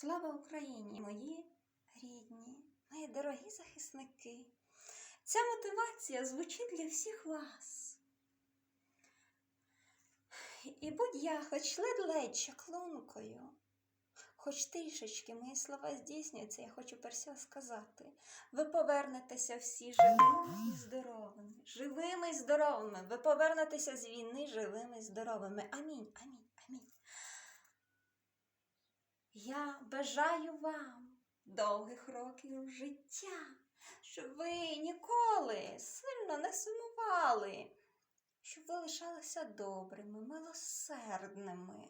Слава Україні, мої рідні, мої дорогі захисники. Ця мотивація звучить для всіх вас. І будь я хоч ледь-ледь чаклункою, хоч трішечки мої слова здійснюються, я хочу перся сказати. Ви повернетеся всі живими і здоровими, живими і здоровими. Ви повернетеся з війни живими і здоровими. Амінь, амінь, амінь. Я бажаю вам довгих років життя, щоб ви ніколи сильно не сумували, щоб ви лишалися добрими, милосердними,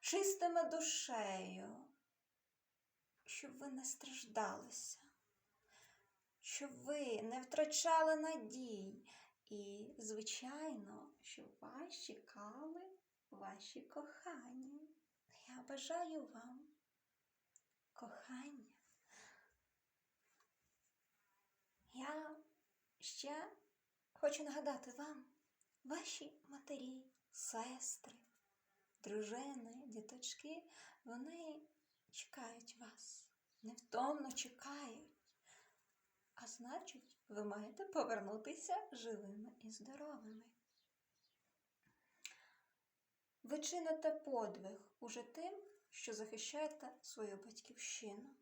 чистими душею, щоб ви не страждалися, щоб ви не втрачали надій. І, звичайно, щоб вас чекали ваші кохані. Я бажаю вам кохання. Я ще хочу нагадати вам, ваші матері, сестри, дружини, діточки, вони чекають вас, невтомно чекають. А значить, ви маєте повернутися живими і здоровими. Ви чините подвиг уже тим, що захищаєте свою батьківщину.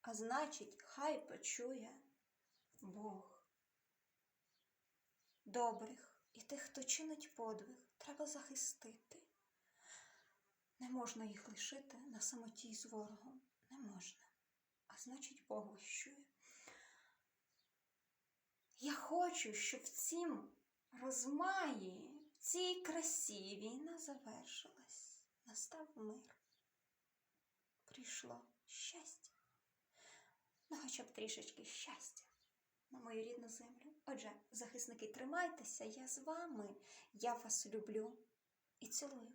А значить, хай почує Бог. Добрих і тих, хто чинить подвиг, треба захистити. Не можна їх лишити на самоті з ворогом. Не можна. А значить, Бог вищує. Я хочу, щоб в цім розмаї, в цій красі війна завершилась. Настав мир. Прийшло щастя. Ну, хоча б трішечки щастя на мою рідну землю. Отже, захисники, тримайтеся, я з вами. Я вас люблю і цілую.